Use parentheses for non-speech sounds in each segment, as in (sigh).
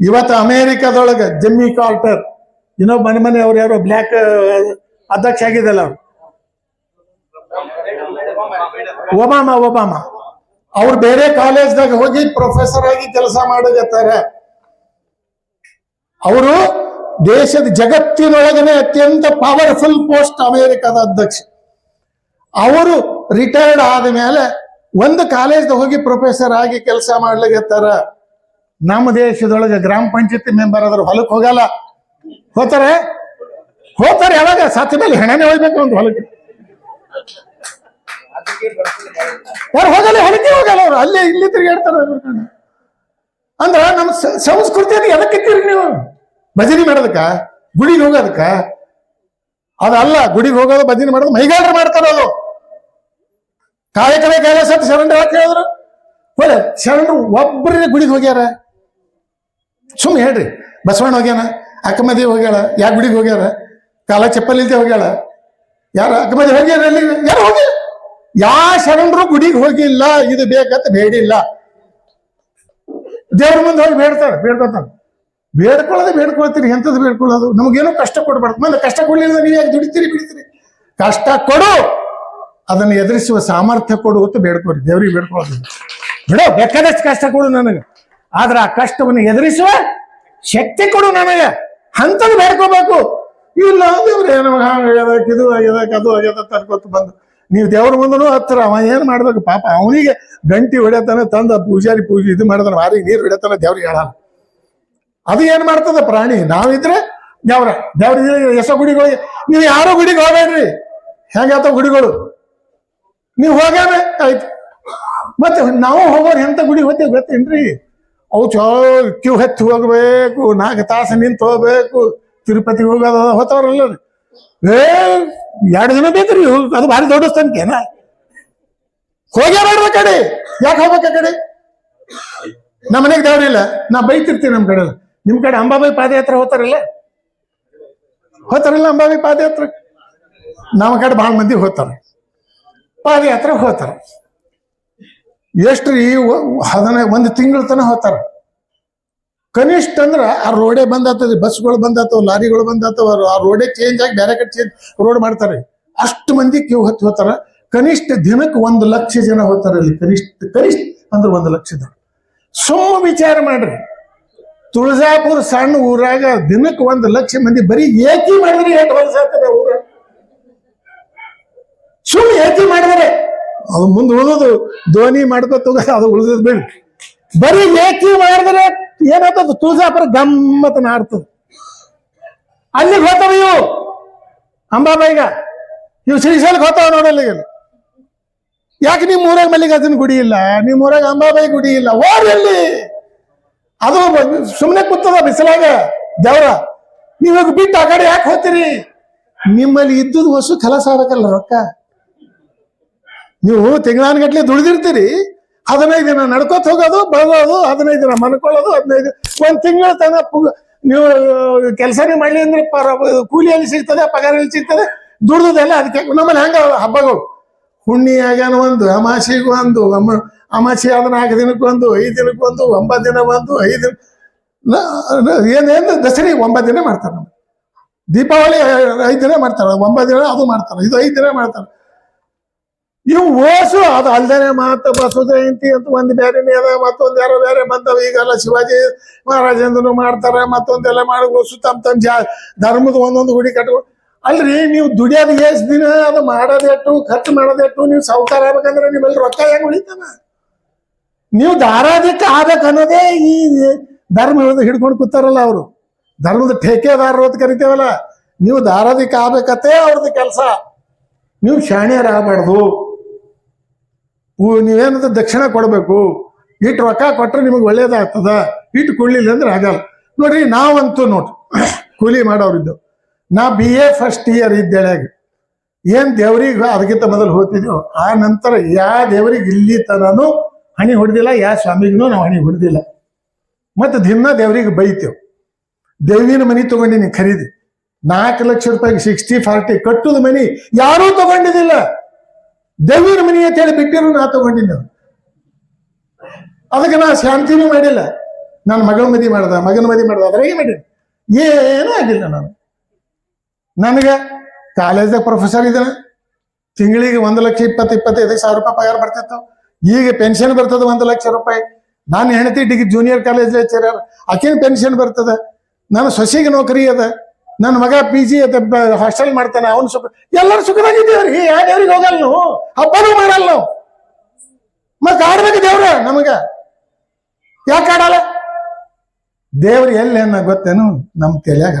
ಇವತ್ತು ಅಮೇರಿಕಾದೊಳಗೆ Jimmy Carter, ಇನ್ನೊಬ್ಬ ಮನೆ ಮನೆ ಅವ್ರು ಯಾರೋ ಬ್ಲ್ಯಾಕ್ ಅಧ್ಯಕ್ಷ ಆಗಿದ್ದಲ್ಲ ಅವ್ರು. Obama Obama. ಅವ್ರು ಬೇರೆ ಕಾಲೇಜ್ದಾಗ ಹೋಗಿ ಪ್ರೊಫೆಸರ್ ಆಗಿ ಕೆಲಸ ಮಾಡಕತ್ತಾರ ಅವರು ದೇಶದ ಜಗತ್ತಿನೊಳಗನೆ ಅತ್ಯಂತ ಪವರ್ಫುಲ್ ಪೋಸ್ಟ್ ಅಮೆರಿಕದ ಅಧ್ಯಕ್ಷ. ಅವರು ರಿಟೈರ್ಡ್ ಆದ ಮೇಲೆ ಒಂದು ಕಾಲೇಜ್ದಾಗ ಹೋಗಿ ಪ್ರೊಫೆಸರ್ ಆಗಿ ಕೆಲಸ ಮಾಡ್ಲಿಕತ್ತಾರ. ನಮ್ಮ ದೇಶದೊಳಗೆ ಗ್ರಾಮ ಪಂಚಾಯತಿ ಮೆಂಬರ್ ಆದ್ರೆ ಹೊಲಕ್ಕೆ ಹೋಗಲ್ಲ. ಹೋತಾರೆ ಹೋತಾರೆ ಯಾವಾಗ? ಸತ್ತ ಮೇಲೆ ಹೆಣನೆ ಹೋಗ್ಬೇಕು ಒಂದು ಹೊಲಕ್ಕೆ. ಯಾರು ಹೋಗಲ್ಲ, ಹೊಲಕ್ಕೆ ಹೋಗಲ್ಲ ಅವ್ರು. ಅಲ್ಲೇ ಇಲ್ಲಿ ತಿರುಗಾಡ್ತಾರೆ ಅಂದ್ರೆ ನಮ್ಮ ಸಂಸ್ಕೃತಿ ಎದಕ್ಕೆ ಎದಕ್ಕಿತ್ತೀರಿ ನೀವು? ಭಜನೆ ಮಾಡೋದಕ್ಕ? ಗುಡಿಗೆ ಹೋಗೋದಕ್ಕ? ಅದಲ್ಲ, ಗುಡಿಗೆ ಹೋಗೋದು, ಭಜನೆ ಮಾಡೋದು ಮೈಗಾಡ್ರು ಮಾಡ್ತಾರ ಅದು. ಕಾಯಕವೇ ಕಾಯ ಸತ್ ಶರಣ ಹೇಳಿದ್ರು? ಒಳ್ಳೆ ಶರಣ ಒಬ್ಬರೇ ಗುಡಿಗೆ ಹೋಗ್ಯಾರ. ಸುಮ್ಮನೆ ಹೇಳ್ರಿ, ಬಸವಣ್ಣ ಹೋಗ್ಯಾನ ಅಕ್ಕಮದಿ ಹೋಗ್ಯಾಳ ಯಾ ಗುಡಿಗೆ ಹೋಗ್ಯಾರ ಕಾಲ ಚಪ್ಪಲ್ ಇಲ್ದೆ ಹೋಗ್ಯಾಳ, ಯಾರು ಅಕ್ಕಮದಿ ಹೋಗ್ಯಾರ ಎಲ್ಲಿ ಯಾರು ಹೋಗಿ ಯಾ ಶರಣರು ಗುಡಿಗೆ ಹೋಗಿಲ್ಲ, ಇದು ಬೇಕಂತ ಬೇಡಿಲ್ಲ. ದೇವ್ರ ಮುಂದೆ ಹೋಗಿ ಬೇಡ್ತಾರೆ ಬೇಡ್ಕೊತಾರೆ ಬೇಡ್ಕೊಳ್ಳೋದು ಬೇಡ್ಕೊಳ್ತೀರಿ, ಎಂಥದ್ದು ಬೇಡ್ಕೊಳ್ಳೋದು? ನಮಗೇನು ಕಷ್ಟ ಕೊಡ್ಬಾರ್ದು. ಮತ್ತೆ ಕಷ್ಟ ಕೊಡ್ಲಿಲ್ಲ, ನೀವು ಯಾಕೆ ದುಡಿತೀರಿ, ಬಿಡ್ತೀರಿ? ಕಷ್ಟ ಕೊಡು! ಅದನ್ನು ಎದುರಿಸುವ ಸಾಮರ್ಥ್ಯ ಕೊಡು ಅಂತ ಬೇಡ್ಕೊರಿ ದೇವ್ರಿಗೆ ಬೇಡ್ಕೊಳ್ಳೋದು. ಬಿಡೋ, ಬೇಕಾದಷ್ಟು ಕಷ್ಟ ಕೊಡು ನನಗೆ. ಆದ್ರೆ ಆ ಕಷ್ಟವನ್ನು ಎದುರಿಸುವ ಶಕ್ತಿ ಕೊಡು ನನಗೆ ಅಂಥದ್ದು ಬೇಡ್ಕೋಬೇಕು. ಇಲ್ಲ ಅಂದ್ರೆ ನಮಗೆ ಇದು ಆಗ್ಯದಕ್ಕೆ ಅದು ಆಗ್ಯದ ತರ್ಕೊತ ಬಂದು. ನೀವು ದೇವ್ರ ಮುಂದನು ಹತ್ರ ಅವ ಏನ್ ಮಾಡ್ಬೇಕು? ಪಾಪ ಅವನಿಗೆ ಗಂಟಿ ಹೊಡೆತಾನೆ ತಂದ ಪೂಜಾರಿ ಪೂಜೆ ಇದು ಮಾಡಿದ್ರೆ ಮಾರಿ ನೀರು ಹೊಡೆತಾನೆ ದೇವ್ರಿಗೆ ಹೇಳ ಅದು ಏನ್ ಮಾಡ್ತದ ಪ್ರಾಣಿ? ನಾವಿದ್ರೆ ದೇವ್ರ ದೇವ್ರ ಎಸ ಗುಡಿಗಳು ನೀವು ಯಾರು ಗುಡಿಗೆ ಹೋಗ್ಬೇಡ್ರಿ? ಹೆಂಗಾತ ಗುಡಿಗಳು? ನೀವು ಹೋಗ್ಯಾವೆ ಆಯ್ತು ಮತ್ತೆ ನಾವು ಹೋಗೋರು ಎಂತ ಗುಡಿ ಹೋಗ್ತೇವೆ ಗೊತ್ತೇನ್ರಿ? ಅವು ಚೋ ಕ್ಯೂ ಹತ್ತಿ ಹೋಗ್ಬೇಕು, ನಾಲ್ಕು ತಾಸು ನಿಂತು ಹೋಗ್ಬೇಕು, ತಿರುಪತಿ ಹೋಗೋದು ಹೋತವ್ರಲ್ಲ ರೀ. ಏ, ಎರಡು ದಿನ ಬೇಕ್ರಿ ಹೋಗ್- ಅದು ಭಾರಿ ದೊಡ್ಡ ಸಂಖ್ಯೆನ ಹೋಗ್ಯಾರ ಕಡೆ. ಯಾಕೆ ಹೋಗ್ಬೇಕು ಆ ಕಡೆ? ನಮ್ಮ ಮನೆಗೆ ದೇವ್ರಿಲ್ಲ ನಾ ಬೈತಿರ್ತೀನಿ ನಮ್ಮ ಕಡೆ. ನಿಮ್ಮ ನಿಮ್ ಕಡೆ ಅಂಬಾಬಾಯಿ ಪಾದಯಾತ್ರೆ ಹೋಗ್ತಾರಲ್ಲ? ಹೋಗ್ತಾರಲ್ಲ ಅಂಬಾಬಾಯಿ ಪಾದಯಾತ್ರೆ? ನಮ್ಮ ಕಡೆ ಭಾಳ ಮಂದಿ ಹೋಗ್ತಾರೆ. ಪಾದಯಾತ್ರೆ ಹೋಗ್ತಾರೆ. ಎಷ್ಟ್ರಿ ಹದಿನೈದು ಒಂದು ತಿಂಗಳ ತನಕ ಹೋಗ್ತಾರ ಕನಿಷ್ಠ ಅಂದ್ರೆ ಆ ರೋಡೇ ಬಂದಾತದ್ರಿ, ಬಸ್ಗಳು ಬಂದಾತವ, ಲಾರಿಗಳು ಬಂದಾತವ ಆ ರೋಡೇ ಚೇಂಜ್ ಆಗಿ ಬೇರೆ ಕಡೆ ಚೇಂಜ್ ರೋಡ್ ಮಾಡ್ತಾರೆ. ಅಷ್ಟು ಮಂದಿ ಕ್ಯೂ ಹತ್ತಿ ಹೋಗ್ತಾರ ಕನಿಷ್ಠ ದಿನಕ್ಕೆ ಒಂದು ಲಕ್ಷ ಜನ ಹೋಗ್ತಾರೆ ಅಲ್ಲಿ, ಕನಿಷ್ಠ ಕನಿಷ್ಠ ಅಂದ್ರೆ ಒಂದು ಲಕ್ಷ ಜನ ಸುಮ್ಮ ವಿಚಾರ ಮಾಡ್ರಿ. ತುಳಜಾಪುರ ಸಣ್ಣ ಊರಾಗ ದಿನಕ್ಕೆ ಒಂದು ಲಕ್ಷ ಮಂದಿ ಬರೀ ಏಕಿ ಮಾಡಿದ್ರೆ ಎಷ್ಟು ಹೊಲಸ ಆಗ್ತದೆ ಊರ? ಸುಮ್ಮನೆ ಏಕಿ ಮಾಡಿದ್ರೆ. ಅದು ಮುಂದೆ ಉಳಿದು ಧ್ವನಿ ಮಾಡ್ಕೊತ ಅದು ಉಳಿದ್ ಬೇಡ. ಬರೀ ಏಕಿ ಮಾಡಿದ್ರೆ ಏನಾಗ್ತದ? ತುಳಜಾಪುರ ಗಮ್ಮತ್ ನಾಡ್ತದ. ಅಲ್ಲಿ ಹೋಗ್ತಾವ ಇವು. ಅಂಬಾಬಾಯಿಗ ಇವು ಶ್ರೀಶೈಲಕ್ಕೆ ಹೋಗ್ತಾವ ನೋಡಲ್ಲ ಯಾಕೆ ನಿಮ್ಮ ಊರಾಗ ಮಲ್ಲಿಕಾರ್ಜುನ ಗುಡಿ ಇಲ್ಲ? ನಿಮ್ಮ ಊರಾಗ ಅಂಬಾಬಾಯಿ ಗುಡಿ ಇಲ್ಲ. ಅಲ್ಲಿ ಅದು ಸುಮ್ಮನೆ ಕೂತದ ಬಿಸಿಲಾಗ. ದೇವ್ರ ನೀವಾಗ ಬಿಟ್ಟು ಆ ಕಡೆ ಯಾಕೆ ಹೋಗ್ತೀರಿ? ನಿಮ್ಮಲ್ಲಿ ಇದ್ದುದು ವಸ್ತು ಕೆಲಸ ಆಗ್ಬೇಕಲ್ಲ ರೊಕ್ಕ. ನೀವು ತಿಂಗಳಾನ್ಗಟ್ಲೆ ದುಡಿದಿರ್ತೀರಿ. ಹದಿನೈದು ದಿನ ನಡ್ಕೋತ ಹೋಗೋದು ಬೆಳಗೋದು ಹದಿನೈದು ದಿನ ಮನ್ಕೊಳ್ಳೋದು ಹದಿನೈದು ಒಂದ್ ತಿಂಗಳ ತನ ನೀವು ಕೆಲಸನೇ ಮಾಡ್ಲಿ ಅಂದ್ರೆ ಪರ ಕೂಲಿ ಎಲ್ಲಿ ಸಿಗ್ತದೆ, ಪಗಾರ ಎಲ್ಲಿ ಸಿಗ್ತದೆ? ದುಡ್ದದೆಲ್ಲ ಅದಕ್ಕೆ ನಮ್ಮಲ್ಲಿ ಹೆಂಗ ಹಬ್ಬಗಳು. ಹುಣ್ಣಿ ಆಗ್ಯಾನ ಒಂದು, ಅಮಾಸಿಗೆ ಒಂದು, ಅಮ ಅಮಾಸಿ ಆದ ನಾಲ್ಕು ದಿನಕ್ಕೆ ಒಂದು, ಐದು ದಿನಕ್ಕೆ ಒಂದು, ಒಂಬತ್ತು ದಿನ ಒಂದು, ಐದು ಏನೇನು ದಸರಿ ಒಂಬತ್ತು ದಿನ ಮಾಡ್ತಾರೆ ನಮ್ಮ ದೀಪಾವಳಿ ಐದು ದಿನ ಮಾಡ್ತಾರೆ, ಒಂಬತ್ತು ದಿನ ಅದು ಮಾಡ್ತಾರೆ, ಇದು ಐದು ದಿನ ಮಾಡ್ತಾರೆ. ಇವು ಓಸು, ಅದು ಅಲ್ದೇನೆ ಮಾತ ಬಸವ ಜಯಂತಿ ಅಂತ ಒಂದು ಬೇರೆನೇ ಅದ, ಮತ್ತೊಂದು ಯಾರೋ ಬೇರೆ ಬಂದವ. ಈಗೆಲ್ಲ ಶಿವಾಜಿ ಮಹಾರಾಜಂದ್ರು ಮಾಡ್ತಾರೆ, ಮತ್ತೊಂದೆಲ್ಲ ಮಾಡಿ ಓಸು ತಮ್ಮ ತಮ್ಮ ಜಾ, ಧರ್ಮದ ಒಂದೊಂದು ಗುಡಿ ಕಟ್ಕೊಂಡು ಅಲ್ರಿ, ನೀವು ದುಡಿಯೋದು ಎಷ್ಟು ದಿನ, ಅದು ಮಾಡೋದೆಟ್ಟು ಖರ್ಚು ಮಾಡೋದೆಟ್ಟು ನೀವು ಸಾವುಕಾರ ಆಗ್ಬೇಕಂದ್ರೆ ನಿಮ್ಮಲ್ಲಿ ರೊಕ್ಕ ಹೆಂಗ್ ಉಳಿತಾನ? ನೀವು ದಾರಾದಿಕ್ಕೆ ಆಗ್ಬೇಕನ್ನೋದೇ ಈ ಧರ್ಮ ಹಿಡ್ಕೊಂಡು ಕೂತಾರಲ್ಲ ಅವರು. ಧರ್ಮದ ಠೇಕೆದಾರರು ಅಂತ ಕರಿತೇವಲ್ಲ. ನೀವು ದಾರಾದಿಕ್ಕೆ ಆಗ್ಬೇಕತ್ತೆ ಅವ್ರದ್ದು ಕೆಲಸ. ನೀವು ಶಾಣ್ಯರಾಗಬಾರ್ದು. ನೀವೇನಂತ ದಕ್ಷಿಣ ಕೊಡಬೇಕು. ಇಟ್ಟು ರೊಕ್ಕ ಕೊಟ್ಟರೆ ನಿಮಗೆ ಒಳ್ಳೇದಾಗ್ತದ. ಇಟ್ಟು ಕೊಡ್ಲಿಲ್ಲ ಅಂದ್ರೆ ಆಗಲ್ಲ. ನೋಡ್ರಿ, ನಾವಂತೂ ನೋಡ್ರಿ (coughs) ಕೂಲಿ ಮಾಡೋರಿದ್ದು. ನಾ ಬಿ ಎ ಫಸ್ಟ್ ಇಯರ್ ಇದ್ದೇಳಾಗ ಏನ್ ದೇವ್ರಿಗೆ ಅದಕ್ಕಿಂತ ಮೊದಲು ಹೋಗ್ತಿದ್ವಿ ಆ ನಂತರ ಯಾ ದೇವ್ರಿಗೆ ಇಲ್ಲಿ ತನೂ ಹಣಿ ಹೊಡೆದಿಲ್ಲ, ಯಾ ಸ್ವಾಮಿಗೂ ನಾವು ಹಣಿ ಹೊಡೆದಿಲ್ಲ. ಮತ್ತೆ ದಿನ ದೇವ್ರಿಗೆ ಬೈತೇವ್ ದೇವಿನ ಮನಿ ತಗೊಂಡಿನಿ ಖರೀದಿ. ನಾಲ್ಕು ಲಕ್ಷ ರೂಪಾಯಿಗೆ ಸಿಕ್ಸ್ಟಿ ಫಾರ್ಟಿ ಕಟ್ಟುದ ಮನಿ ಯಾರೂ ತಗೊಂಡಿದ್ದಿಲ್ಲ. ದೇವಿನ ಮನೆ ಅಂತ ಹೇಳಿ ಬಿಟ್ಟಿರೋ ನಾ ತಗೊಂಡಿನಿ ಅದು. ಅದಕ್ಕೆ ನಾ ಶಾಂತಿನೂ ಮಾಡಿಲ್ಲ. ನನ್ನ ಮಗಳ ಮದಿ ಮಾಡ್ದ, ಮಗನ ಮದಿ ಮಾಡ್ದ, ಅದ್ರಾಗೆ ಮಾಡಿ ಏನೂ ಆಗಿಲ್ಲ ನಾನು. ನನಗೆ ಕಾಲೇಜ್ದಾಗ ಪ್ರೊಫೆಸರ್ ಇದ್ದಾನೆ. ತಿಂಗಳಿಗೆ ಒಂದು ಲಕ್ಷ ಇಪ್ಪತ್ತು ಇಪ್ಪತ್ತೈದು ಸಾವಿರ ರೂಪಾಯಿ ಪಗಾರ ಬರ್ತಿತ್ತು. ಈಗ ಪೆನ್ಷನ್ ಬರ್ತದೆ ಒಂದು ಲಕ್ಷ ರೂಪಾಯಿ. ನಾನು ಹೆಂಡತಿ, ಡಿಗ್ರಿ ಜೂನಿಯರ್ ಕಾಲೇಜ್ ಲೆಕ್ಚರರ್ ಆಕಿನ ಪೆನ್ಷನ್ ಬರ್ತದೆ. ನಾನು ಸೊಸೆಗೆ ನೌಕರಿ ಅದ. ನನ್ನ ಮಗ ಪಿ ಜಿ ಹಾಸ್ಟೆಲ್ ಮಾಡ್ತಾನೆ, ಅವನು ಸುಖ, ಎಲ್ಲರೂ ಸುಖದಾಗಿದ್ದೀವ್ರಿ ಯಾ ದೇವ್ರಿಗೆ ಹೋಗಲ್ಲ ನಾವು? ಹಬ್ಬನೂ ಮಾಡಲ್ಲ ನಾವು. ಮತ್ತೆ ಆಡ್ಬೇಕು ದೇವ್ರ ನಮಗ. ಯಾಕೆ ಆಡಲ್ಲ? ದೇವ್ರು ಎಲ್ಲಿ ಅನ್ನ ಗೊತ್ತೇನು? ನಮ್ಮ ತಲೆಯಾಗ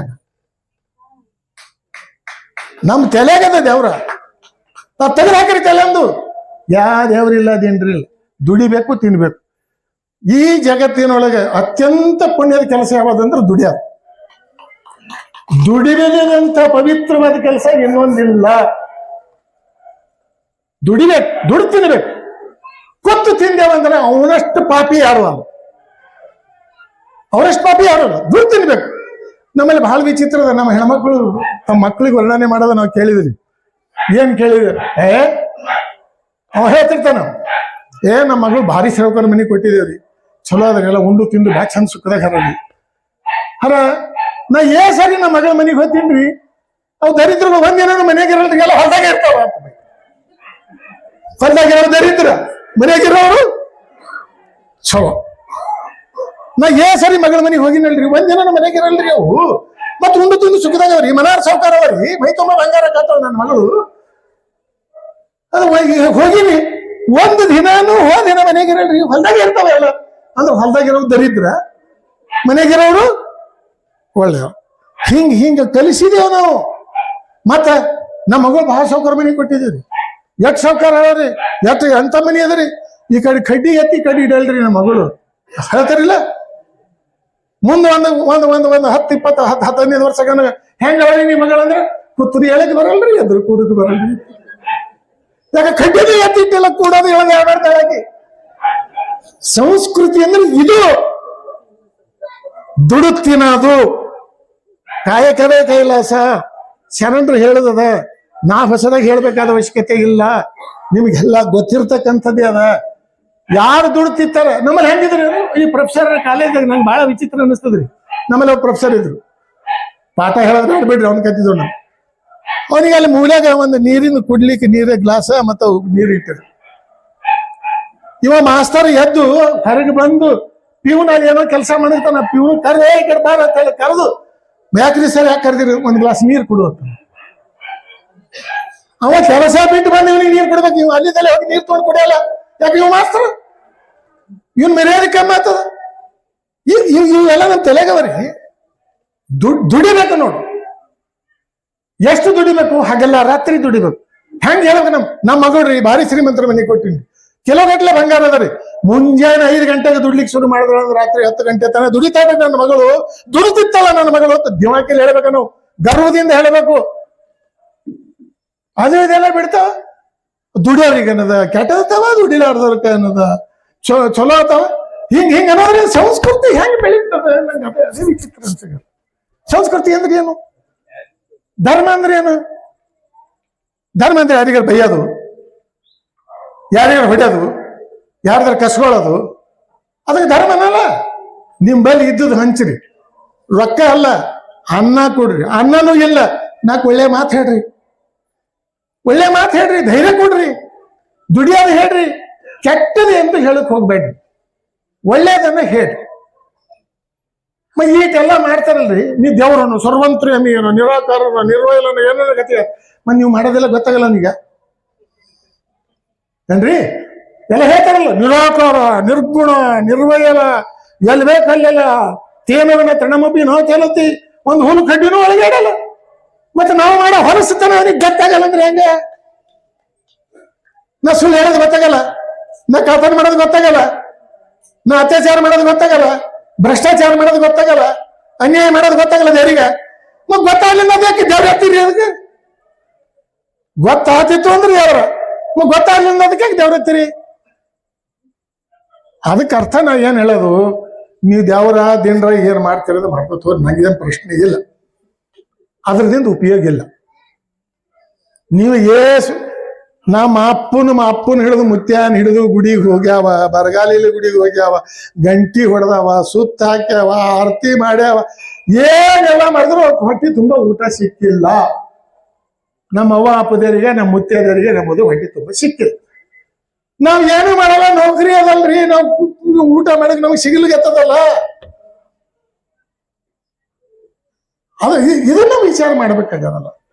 ನಮ್ಮ ತಲೆಯಾಗದ ದೇವ್ರ. ನಾವು ತೆಗೆದು ಹಾಕಿರಿ ತಲೆಂದು ಯಾ ದೇವ್ರಿಲ್ಲ ಅದೇನ್ರಿಲ್ಲ ದುಡಿಬೇಕು, ತಿನ್ಬೇಕು. ಈ ಜಗತ್ತಿನೊಳಗೆ ಅತ್ಯಂತ ಪುಣ್ಯದ ಕೆಲಸ ಯಾವ್ದಂದ್ರೆ ದುಡಿಯೋದು. ದುಡಿಬೇಕಂತ ಪವಿತ್ರವಾದ ಕೆಲಸ ಇನ್ನೊಂದಿಲ್ಲ. ದುಡಿಬೇಕು ದುಡ್ಡು ತಿನ್ಬೇಕು ಕೊತ್ತು ತಿಂದೇವಂದ್ರೆ ಅವನಷ್ಟು ಪಾಪಿ ಯಾರು ಅಲ್ಲ ಅವರಷ್ಟು ಪಾಪಿ ಯಾರು ಅಲ್ಲ ದುಡ್ಡು ತಿನ್ಬೇಕು. ನಮ್ಮಲ್ಲಿ ಬಹಳ ವಿಚಿತ್ರ ಅದ. ನಮ್ಮ ಹೆಣ್ಮಕ್ಳು ತಮ್ಮ ಮಕ್ಳಿಗೆ ವರ್ಣನೆ ಮಾಡೋದು ನಾವು ಕೇಳಿದ್ರಿ ಏನ್ ಕೇಳಿದ್ರಿ ಏ, ಅವ ಹೇಳ್ತಿರ್ತಾನ. ಏ, ನಮ್ಮ ಮಗಳು ಭಾರಿ ಸೇವಕರ ಮನೆ ಕೊಟ್ಟಿದ್ದೇವ್ರಿ ಚಲೋ ಅದ್ರೆಲ್ಲ ಉಂಡು ತಿಂದು ಭಾಳ ಚಂದ ಸುಖದಾಗ ಹರಲಿ ಹರ ನಾ ಏ ಸರಿ ನಮ್ಮ ಮಗಳ ಮನೆಗೆ ಹೋಗ್ತೀನಿ. ಅವು ದರಿದ್ರ ಒಂದಿನ ಮನೆಗೆ ಇರಲ್ರಿಗೆಲ್ಲ ಹೊಲ್ದಾಗ ಇರ್ತಾವ. ಹೊಲ್ದಾಗ ಇರೋ ದರಿದ್ರ ಮನೆಯಾಗಿರೋರು ಚಲೋ ನಾ ಏ ಸರಿ ಮಗಳ ಮನೆಗೆ ಹೋಗಿನಲ್ರಿ ಒಂದಿನ ಮನೆಗೆ ಇರಲ್ರಿ ಅವು. ಮತ್ತೆ ಉಂಡು ತುಂಡು ಸುಖದಾಗ ಅವ್ರಿ ಮನಾರ್ ಸಾವುಕಾರ ಅವ್ರಿ, ಮೈ ತುಂಬ ಬಂಗಾರ ಕಾತಾವ ನನ್ನ ಮಗಳು. ಅದು ಹೋಗಿ- ಹೋಗಿನಿ. ಒಂದು ದಿನಾನು ಹೋದಿನ ಮನೆಗೆ ಇರಲ್ರಿ, ಹೊಲ್ದಾಗ ಇರ್ತಾವ ಎಲ್ಲ. ಅಂದ್ರೆ ಹೊಲ್ದಾಗ ಇರೋ ದರಿದ್ರ ಮನೆಗಿರೋರು ಒಳ್ಳೆಯವ ಹಿಂಗೆ, ಹಿಂಗ ಕಲಿಸಿದೇವ್ ನಾವು. ಮತ್ತ ನಮ್ಮ ಮಗಳು ಬಹಳ ಸೌಕರ್ಯ ಮನೆ ಕೊಟ್ಟಿದ್ದೀರಿ. ಎಷ್ಟ್ ಸೌಕರ್ಯ ಅದಾವ್ರಿ ಎಷ್ಟು, ಎಂತ ಮನಿ ಅದರಿ? ಈ ಕಡೆ ಕಡ್ಡಿ ಎತ್ತಿ ಕಡ್ಡಿ ಇಡಲ್ರಿ ನಮ್ಮ ಮಗಳು. ಹೇಳ್ತಾರಿಲ್ಲ? ಮುಂದೆ ಒಂದು ಒಂದು ಒಂದು ಒಂದು ಹತ್ತು, ಇಪ್ಪತ್ತು, ಹತ್ತು ಹತ್ತು, ಹದಿನೈದು ವರ್ಷ ಹೆಂಗ ಅವಳಿ ನಿಮ್ಮ ಮಗಳಂದ್ರೆ ಕುತ್ತುರಿ ಹೇಳಕ್ ಬರಲ್ರಿ, ಎದ್ರು ಕೂಡಕ್ಕೆ ಬರಲ್ರಿ. ಯಾಕೆ ಕಡ್ಡಿನೇ ಎತ್ತಿಟ್ಟಿಲ್ಲ ಕೂಡೋದು ಹೇಳೋದು ಯಾವ್ದಾರ್ದಾಗಿ ಸಂಸ್ಕೃತಿ ಅಂದ್ರೆ ಇದು. ದುಡುತ್ತಿನ ತಿನ್ನೋದು ಕಾಯಕವೇ ಕೈಲಾಸ. ಶರಣರು ಹೇಳದದ, ನಾ ಹೊಸದಾಗಿ ಹೇಳ್ಬೇಕಾದ ಅವಶ್ಯಕತೆ ಇಲ್ಲ. ನಿಮಗೆಲ್ಲ ಗೊತ್ತಿರ್ತಕ್ಕಂಥದ್ದೇ ಅದ. ಯಾರು ದುಡ್ತಿರ್ತಾರ, ನಮ್ಮಲ್ಲಿ ಹೆಂಗಿದ್ರು ಈ ಪ್ರೊಫೆಸರ್ ಕಾಲೇಜಾಗ ನಂಗೆ ಬಹಳ ವಿಚಿತ್ರ ಅನಿಸ್ತದ್ರಿ ನಮ್ಮಲ್ಲಿ ಒಬ್ಬ ಪ್ರೊಫೆಸರ್ ಇದ್ರು. ಪಾಠ ಹೇಳೋದ್ರೆ ನೋಡ್ಬಿಡ್ರಿ ಅವ್ನ ಕತ್ತಿದ್ರು ನಾವು ಅವನಿಗೆ ಅಲ್ಲಿ ಮೂಲ್ಯಾಗ ಒಂದು ನೀರಿನ ಕುಡ್ಲಿಕ್ಕೆ ನೀರ ಗ್ಲಾಸ ಮತ್ತು ನೀರು ಇವ ಮಾಸ್ತರ್ ಎದ್ದು ಹೊರಗೆ ಬಂದು ಪಿವ್ನ ಏನೋ ಕೆಲಸ ಮಾಡಿರ್ತಾನ ಪಿವ್ನ ಕರೆ ಕರ್ತಾರ ಅಂತ ಹೇಳಿ ಕರೆದು ಯಾಕ್ರಿ ಸರ್, ಯಾಕೆ ಕರೆದಿರಿ? ಒಂದು ಗ್ಲಾಸ್ ನೀರು ಕೊಡು ಅಂತ. ಅವ ಕೆಲಸ ಬಿಟ್ಟು ಬಂದು ಇವನಿಗೆ ನೀರು ಕೊಡ್ಬೇಕು. ನೀವು ಅಲ್ಲಿದ್ದಲ್ಲೇ ಹೋಗಿ ನೀರು ತೊಗೊಂಡು ಕುಡಿಯಲ್ಲ. ಯಾಕೆ ಇವ್ ಮಾಸ್ತರ ಇವನ್ ಮರ್ಯಾದೆ ಕಮ್ಮಿ ಆಗ್ತದ. ಇವ್ ಇವ್ ಇವೆಲ್ಲ ನಮ್ಮ ತಲೆಗವರಿ. ದುಡ್ ದುಡಿಬೇಕು ನೋಡು. ಎಷ್ಟು ದುಡಿಬೇಕು? ಹಾಗೆಲ್ಲ ರಾತ್ರಿ ದುಡಿಬೇಕು. ಹೆಂಗ್ ಹೇಳ್ಬೇಕು ನಮ್ ನಮ್ಮ ಮಗಳ್ರಿ ಭಾರಿ ಶ್ರೀಮಂತರ ಮನೆ ಕೊಟ್ಟಿನಿ. ಕಿಲೋ ಗಟ್ಲೆ ಬಂಗಾರ ಅದರಿ ಮುಂಜಾನೆ ಐದು ಗಂಟೆಗೆ ದುಡ್ಲಿಕ್ಕೆ ಶುರು ಮಾಡಿದ್ರು ಅಂದ್ರೆ ರಾತ್ರಿ ಹತ್ತು ಗಂಟೆ ತನಕ ದುಡಿತಾ ಇದ್ದ ನನ್ನ ಮಗಳು. ದುಡಿತಿತ್ತಲ್ಲ ನನ್ನ ಮಗಳು ಅಂತ ದಿಮಾಕಿಲ್ ಹೇಳ್ಬೇಕು ನಾವು. ಗರ್ವದಿಂದ ಹೇಳಬೇಕು. ಅದು ಇದೆಲ್ಲ ಬಿಡ್ತಾವ ದುಡಿಯೋರಿಗೆ ಅನ್ನದ, ಕೆಟ್ಟದತ್ತವ ದುಡಿಲಾರ್ದವ್ರಕ್ಕೆ ಅನ್ನದ? ಚಲೋ ಆತವ ಹಿಂಗ್, ಹಿಂಗ ಅನ್ನೋದ್ರೆ ಸಂಸ್ಕೃತಿ ಹೆಂಗ್ ಬೆಳೀತದೆ ನಂಗೆ ಸಂಸ್ಕೃತಿ ಅಂದ್ರೆ ಏನು? ಧರ್ಮ ಅಂದ್ರೆ ಏನು? ಧರ್ಮ ಅಂದ್ರೆ ಯಾರಿಗಾರು ಬೈಯೋದು? ಯಾರಿಗಾರು ಹೊಡೆಯೋದು? ಯಾರ್ದಾರು ಕಸ್ಕೊಳ್ಳೋದು, ಅದಕ್ಕೆ ಧರ್ಮನಲ್ಲ ನಿಮ್ ಬಳಿ ಇದ್ದದ್ದು ಹಂಚ್ರಿ. ರೊಕ್ಕ ಅಲ್ಲ, ಅನ್ನ ಕೊಡ್ರಿ. ಅನ್ನನೂ ಇಲ್ಲ. ನಾಲ್ಕು ಒಳ್ಳೆ ಮಾತು ಹೇಳ್ರಿ. ಒಳ್ಳೆ ಮಾತು ಹೇಳ್ರಿ, ಧೈರ್ಯ ಕೊಡ್ರಿ. ದುಡಿಯೋದು ಹೇಳ್ರಿ. ಕೆಟ್ಟದು ಎಂದು ಹೇಳಕ್ ಹೋಗ್ಬೇಡ್ರಿ. ಒಳ್ಳೇದನ್ನ ಹೇಳ್ರಿ. ಮ ಈಟೆಲ್ಲ ಮಾಡ್ತಾರಲ್ರಿ. ನೀ ದೇವ್ರನು ಸರ್ವಂತ್ರ ಏನು ನಿರಾಕಾರನು ನಿರ್ವಹಲನ ಏನೇನು ಗತಿ. ಮನ್ ನೀವು ಮಾಡೋದೆಲ್ಲ ಗೊತ್ತಾಗಲ್ಲ ನೀಗ ಏನ್ರಿ? ಎಲ್ಲ ಹೇಳ್ತಾರಲ್ಲ ನಿರಾಕಾರ, ನಿರ್ಗುಣ ನಿರ್ವಯಲ ಎಲ್ಲಿ ಬೇಕಲ್ಲೆಲ್ಲ? ತೇನವನ ತಣಮಬ್ಬಿ ನಾವು ತೇಲತ್ತಿ ಒಂದು ಹುಲು ಕಡ್ಡಿನೂ ಒಳಗೆ ಇಡಲ್ಲ. ಮತ್ತೆ ನಾವು ಮಾಡೋ ಹೊರಸ್ತನ ಅವನಿಗೆ ಗೊತ್ತಾಗಲ್ಲ ಅಂದ್ರೆ ಹೆಂಗೆ? ನಾ ಸುಳ್ಳು ಹೇಳೋದು ಗೊತ್ತಾಗಲ್ಲ. ನಾ ಕಳ್ತನ ಮಾಡೋದು ಗೊತ್ತಾಗಲ್ಲ. ನಾ ಅತ್ಯಾಚಾರ ಮಾಡೋದು ಗೊತ್ತಾಗಲ್ಲ. ಭ್ರಷ್ಟಾಚಾರ ಮಾಡೋದು ಗೊತ್ತಾಗಲ್ಲ. ಅನ್ಯಾಯ ಮಾಡೋದು ಗೊತ್ತಾಗಲ್ಲ ದೇವರಿಗೆ. ಮತ್ ಗೊತ್ತಾಗ್ಲಿಲ್ಲ ಅದಕ್ಕೆ ದೇವ್ರ ಹತ್ತೀರಿ ಅದಕ್ಕೆ? ಗೊತ್ತಾಗ್ತಿತ್ತು ಅಂದ್ರೆ ದೇವ್ರ ಮತ್ ಗೊತ್ತಾಗ್ಲಿಲ್ಲ ಅದಕ್ಕೆ ದೇವ್ರ ಹತ್ತೀರಿ ಅದಕ್ಕೆ ಅರ್ಥ ನಾ ಏನು ಹೇಳೋದು? ನೀವು ದೇವರ, ದಿನರ ಏನ್ ಮಾಡ್ತಿರೋದು ಮಾಡ್ಕೊತ ಹೋದ್ ನನಗೇನು ಪ್ರಶ್ನೆ ಇಲ್ಲ. ಅದ್ರದಿಂದ ಉಪಯೋಗ ಇಲ್ಲ. ನೀವು ಏಸು ನಮ್ಮ ಅಪ್ಪನ ನಮ್ಮ ಅಪ್ಪನ ಹಿಡಿದು ಮುತ್ಯಾನ್ ಹಿಡಿದು ಗುಡಿಗೆ ಹೋಗ್ಯಾವ, ಬರಗಾಲಿಲಿ ಗುಡಿಗೆ ಹೋಗ್ಯಾವ, ಗಂಟಿ ಹೊಡೆದವ, ಸುತ್ತ ಹಾಕ್ಯಾವ, ಆರತಿ ಮಾಡ್ಯಾವ ಏನೆಲ್ಲ ಮಾಡಿದ್ರು ಅವ್ಕ್ ಹೊಟ್ಟಿ ತುಂಬಾ ಊಟ ಸಿಕ್ಕಿಲ್ಲ. ನಮ್ಮ ಅವ್ವ ಅಪ್ಪದರಿಗೆ ನಮ್ಮ ಮುತ್ಯಾದರಿಗೆ ನಮ್ಮದು ಹೊಟ್ಟಿ ತುಂಬಾ ಸಿಕ್ಕಿಲ್ಲ. ನಾವ್ ಏನು ಮಾಡಲ್ಲ ನೌಕರಿ ಅದಲ್ರಿ ನಾವು ಊಟ ಮಾಡಕ್ ನಮ್ಗೆ ಸಿಗ್ಲಿಗತ್ತದಲ್ಲ ಅದು ಇದನ್ನ ವಿಚಾರ ಮಾಡ್ಬೇಕಾಗದಲ್ಲ